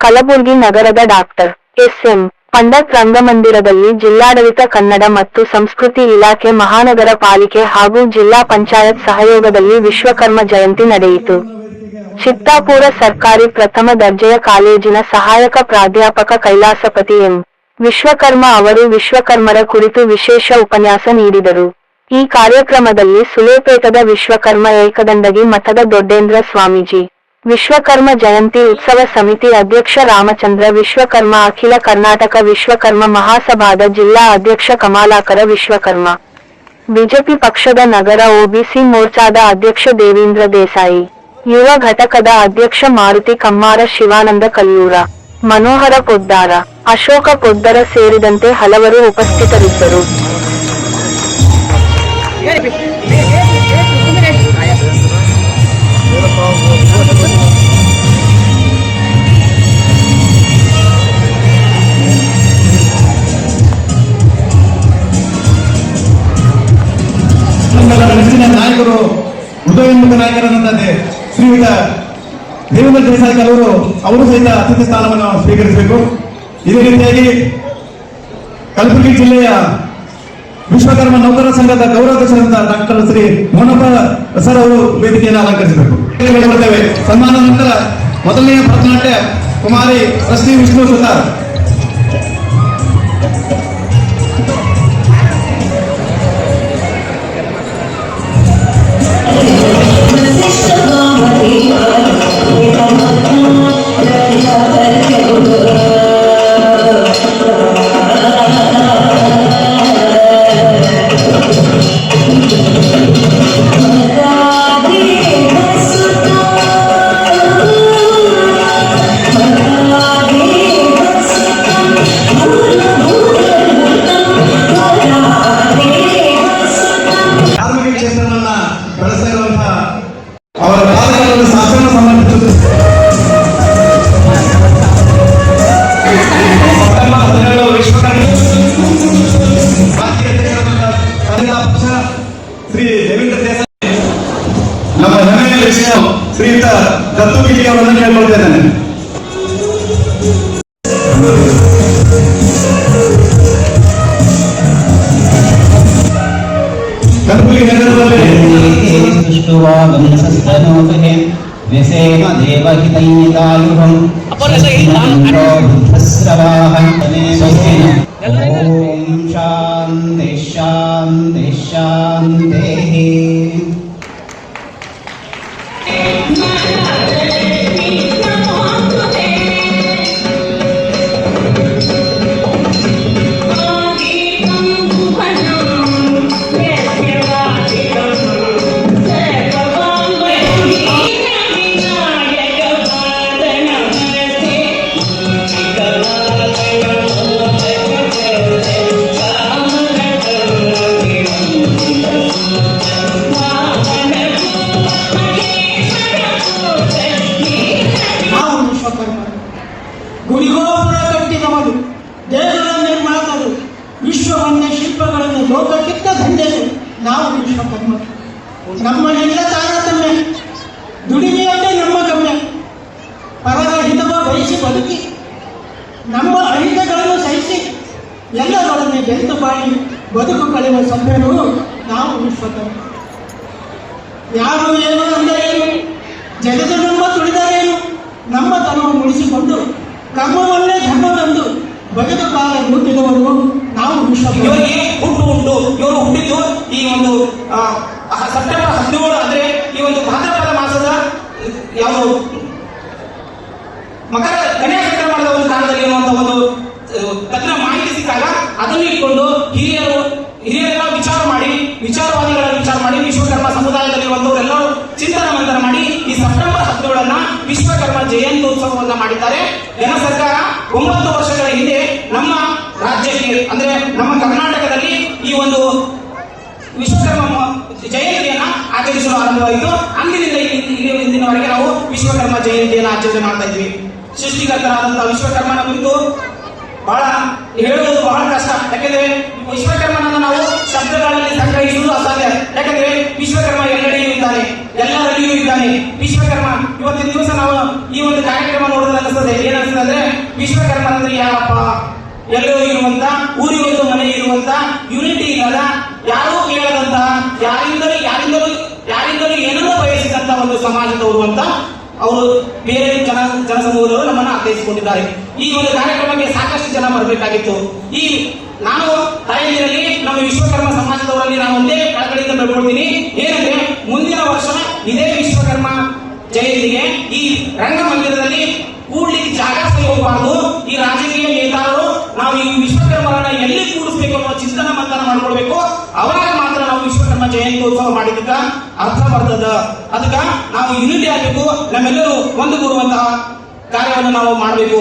ಕಲಬುರಗಿ ನಗರದ doctor S M ಪಂಡತ್ ರಂಗಮಂದಿರದಲ್ಲಿ ಜಿಲ್ಲಾಡಳಿತ ಕನ್ನಡ ಮತ್ತು ಸಂಸ್ಕೃತಿ ಇಲಾಖೆ ಮಹಾನಗರ ಪಾಲಿಕೆ ಹಾಗೂ ಜಿಲ್ಲಾ ಪಂಚಾಯತ್ ಸಹಯೋಗದಲ್ಲಿ ವಿಶ್ವಕರ್ಮ ಜಯಂತಿ ನಡೆಯಿತು. ಚಿತ್ತಾಪುರ ಸರ್ಕಾರಿ ಪ್ರಥಮ ದರ್ಜೆಯ ಕಾಲೇಜಿನ ಸಹಾಯಕ ಪ್ರಾಧ್ಯಾಪಕ ಕೈಲಾಸಪತಿ ಎಂ. ವಿಶ್ವಕರ್ಮ ಅವರು ವಿಶ್ವಕರ್ಮರ ಕುರಿತು ವಿಶೇಷ ಉಪನ್ಯಾಸ ನೀಡಿದರು. ಈ ಕಾರ್ಯಕ್ರಮದಲ್ಲಿ ಸುಲೇಪೇಟದ ವಿಶ್ವಕರ್ಮ ಏಕದಂಡಗಿ ಮಠದ ದೊಡ್ಡೇಂದ್ರ ಸ್ವಾಮೀಜಿ ವಿಶ್ವಕರ್ಮ ಜಯಂತಿ ಉತ್ಸವ ಸಮಿತಿ ಅಧ್ಯಕ್ಷ ರಾಮಚಂದ್ರ, ವಿಶ್ವಕರ್ಮ ಅಖಿಲ ಕರ್ನಾಟಕ, ವಿಶ್ವಕರ್ಮ ಮಹಾಸಭಾದ ಜಿಲ್ಲಾ ಅಧ್ಯಕ್ಷ ಕಮಾಲಾಕರ, ವಿಶ್ವಕರ್ಮ. ಬಿಜೆಪಿ ಪಕ್ಷದ ನಗರ ಒಬಿಸಿ ಮೋರ್ಚಾದ ಅಧ್ಯಕ್ಷ ದೇವೇಂದ್ರ ದೇಸಾಯಿ. ಯುವ ಘಟಕದ ಅಧ್ಯಕ್ಷ ಮಾರುತಿ ಕಮ್ಮಾರ, ಶಿವಾನಂದ ಕಲಿಯೂರ ಮನೋಹರ ಪೊದ್ದಾರ. ಅಶೋಕ ಪೊದ್ದರ ಸೇರಿದಂತೆ ಹಲವರು ಉಪಸ್ಥಿತರಿದ್ದರು. ಉದಯೋನ್ಮುಖ ನಾಯಕರಾದಂತಹ ಶ್ರೀಯುತ ದೇವೇಂದ್ರ ದೇಸಾಯಿ ಅವರು ಅವರು ಸಹಿತ ಅತಿಥಿ ಸ್ಥಾನವನ್ನು ಸ್ವೀಕರಿಸಬೇಕು. ಇದೇ ರೀತಿಯಾಗಿ ಕಲಬುರಗಿ ಜಿಲ್ಲೆಯ ವಿಶ್ವಕರ್ಮ ನೌಕರ ಸಂಘದ ಗೌರವಾಧ್ಯಕ್ಷರಾದ ಡಾಕ್ಟರ್ ಶ್ರೀ ಮೋನಪ್ಪ ಸರ್ ಅವರು ವೇದಿಕೆಯನ್ನು ಅಲಂಕರಿಸಬೇಕು. ಸನ್ಮಾನ ನಂತರ ಮೊದಲನೆಯ ಭರತನಾಟ್ಯ ಕುಮಾರಿ ರಶ್ಮಿ ವಿಷ್ಣು ಸುತಾರ್. ಅವರ ಪಾದಗಳನ್ನು ಶಾಸನ ಸಮರ್ಪಿಸುತ್ತೆ ಸೆಪ್ಟೆಂಬರ್ ಹದಿನೇಳು ವಿಶ್ವಕರ್ಮ ರಾಜ್ಯ ಪಕ್ಷ ಶ್ರೀ ರವೀಂದ್ರ ದೇಸಾಯಿ. ನಮ್ಮ ಹೆಮ್ಮೆಯ ವಿಷಯ ಶ್ರೀಯುತ ದತ್ತು ಅವರನ್ನು ಕೇಳ್ಕೊಳ್ತಾ ಇದ್ದೇನೆ. శుభో వంశస్తనోతుహిం విసేమ దేవహితైతాయుహం స్వస్తింద్రో బుద్ధస్రవాహం స్వస్తి ఓం శాంతి శాంతి శాంతి ದಂಡೆರು ಕಮ್ಮ ನಮ್ಮ ನಮ್ಮನ್ನೆಲ್ಲ ತಾರತಮ್ಯ ದುಡಿಮೆಯನ್ನೇ ನಮ್ಮ ಗಮ್ಯ ಪರರ ಹಿತವ ಬಯಸಿ ಬದುಕಿ, ನಮ್ಮ ಅಹಿತಗಳನ್ನು ಸಹಿಸಿ ಎಲ್ಲರೊಡನೆ ಬೆಂದು ಬಾಯಿ ಬದುಕು ಕಳೆಯುವ ಸಭ್ಯರು ನಾವು ವಿಶ್ವಕರ್ಮ ಯಾರು ಏನು ಅಂದರೆ ಏನು? ಜಗದ ನಮ್ಮ ತುಳಿದರೇನು ನಮ್ಮ ತನವನ್ನು ಉಳಿಸಿಕೊಂಡು ಕರ್ಮವನ್ನೇ ಧರ್ಮವೆಂದು ಬದುಕು ಕಾಲ ಹುಟ್ಟಿದವರು ನಾವು ಇವರಿಗೆ ಹುಟ್ಟು ಉಂಟು. ಇವರು ಹುಟ್ಟಿದ್ದು ಈ ಒಂದು ಸೆಪ್ಟೆಂಬರ್ ಹದಿನೇಳು ಅಂದ್ರೆ ಈ ಒಂದು ಭಾದ್ರಪದ ಮಾಸದ, ಯಾವುದು? ಮಕರ, ಗಣೇಶ ಸಂಕ್ರಮಣದ ಒಂದು ಕಾಲದಲ್ಲಿ ಇರುವಂತಹ ಒಂದು ತಜ್ಞ ಮಾಹಿತಿ ಸಿಕ್ಕಾಗ ಅದನ್ನು ಇಟ್ಕೊಂಡು ಹಿರಿಯರು, ಹಿರಿಯರೆಲ್ಲ ವಿಚಾರ ಮಾಡಿ ವಿಚಾರವಾದಿಗಳ ವಿಚಾರ ಮಾಡಿ ವಿಶ್ವಕರ್ಮ ಸಮುದಾಯದಲ್ಲಿ ಸಮುದಾಯದಲ್ಲಿರುವಂತವರೆಲ್ಲರೂ ಚಿಂತನೆ ಮಂಥನ ಮಾಡಿ ಈ ಸೆಪ್ಟೆಂಬರ್ ಹದಿನೇಳನ್ನ ವಿಶ್ವಕರ್ಮ ಜಯಂತ್ಯೋತ್ಸವವನ್ನ ಮಾಡಿದ್ದಾರೆ. ಜನ ಸರ್ಕಾರ ಒಂಬತ್ತು ವರ್ಷಗಳ ಹಿಂದೆ ಅಂದ್ರೆ ನಮ್ಮ ಕರ್ನಾಟಕದಲ್ಲಿ ಈ ಒಂದು ವಿಶ್ವಕರ್ಮ ಜಯಂತಿಯನ್ನ ಆಚರಿಸಲು ಆರಂಭವಾಯಿತು. ಅಂದಿನಿಂದ ಇಂದಿನವರೆಗೆ ನಾವು ವಿಶ್ವಕರ್ಮ ಜಯಂತಿಯನ್ನು ಆಚರಣೆ ಮಾಡ್ತಾ ಇದ್ವಿ. ಸೃಷ್ಟಿಕರ್ತನಾದಂತಹ ವಿಶ್ವಕರ್ಮನ ಕುರಿತು ಬಹಳ ಹೇಳುವುದು ಬಹಳ ಕಷ್ಟ. ಯಾಕೆಂದ್ರೆ ವಿಶ್ವಕರ್ಮನನ್ನು ನಾವು ಶಬ್ದಗಳಲ್ಲಿ ಸಂಗ್ರಹಿಸುವುದು ಅಸಾಧ್ಯ. ಯಾಕಂದ್ರೆ ವಿಶ್ವಕರ್ಮ ಎಲ್ಲೆಡೆಯೂ ಇದ್ದಾನೆ. ಎಲ್ಲರಲ್ಲಿಯೂ ಇದ್ದಾನೆ. ವಿಶ್ವಕರ್ಮ, ಇವತ್ತಿನ ದಿವಸ ನಾವು ಈ ಒಂದು ಕಾರ್ಯಕ್ರಮ ನೋಡಿದ್ರೆ ಅನಿಸ್ತದೆ. ಏನಿಸ್ತದೆ ಅಂದ್ರೆ ವಿಶ್ವಕರ್ಮ ಅಂದ್ರೆ ಯಾರಪ್ಪ? ಎಲ್ಲೋ ಇರುವಂತ ಊರಿಗೊಂದು ಮನೆ ಇರುವಂತ ಯೂನಿಟಿ ಇಲ್ಲದ ಯಾರೂ ಕೇಳದಂತ ಯಾರಿಂದಲೂ ಯಾರಿಂದಲೂ ಯಾರಿಂದಲೂ ಏನನ್ನೂ ಬಯಸಿದಂತ ಒಂದು ಸಮಾಜ ಅಂತ ಅವರು ಬೇರೆ ಜನ, ಜನಸಮೂಹದವರು ನಮ್ಮನ್ನು ಅರ್ಥೈಸಿಕೊಂಡಿದ್ದಾರೆ. ಈ ಒಂದು ಕಾರ್ಯಕ್ರಮಕ್ಕೆ ಸಾಕಷ್ಟು ಜನ ಬರಬೇಕಾಗಿತ್ತು. ಈ ನಾನು ತಾಯಂದಿರಲ್ಲಿ, ನಮ್ಮ ವಿಶ್ವಕರ್ಮ ಸಮಾಜದವರಲ್ಲಿ ನಾನು ಒಂದೇ ಕಳಕಳಿಯಿಂದ ಬೇಡ್ಕೊಳ್ತೀನಿ ಏನಂದ್ರೆ, ಮುಂದಿನ ವರ್ಷ ಇದೇ ವಿಶ್ವಕರ್ಮ ಜಯಂತಿಗೆ ಈ ರಂಗಮಂದಿರದಲ್ಲಿ ವಿಶ್ವಕರ್ಮ ಮಾಡಿದಕ್ಕ ಅರ್ಥ ಬರ್ತದ. ಅದಕ್ಕ ನಾವು ಯೂನಿಟಿ ಆಗಬೇಕು. ನಮ್ಮೆಲ್ಲರೂ ಒಂದು ಕೂಡುವಂತಹ ಕಾರ್ಯವನ್ನು ನಾವು ಮಾಡಬೇಕು.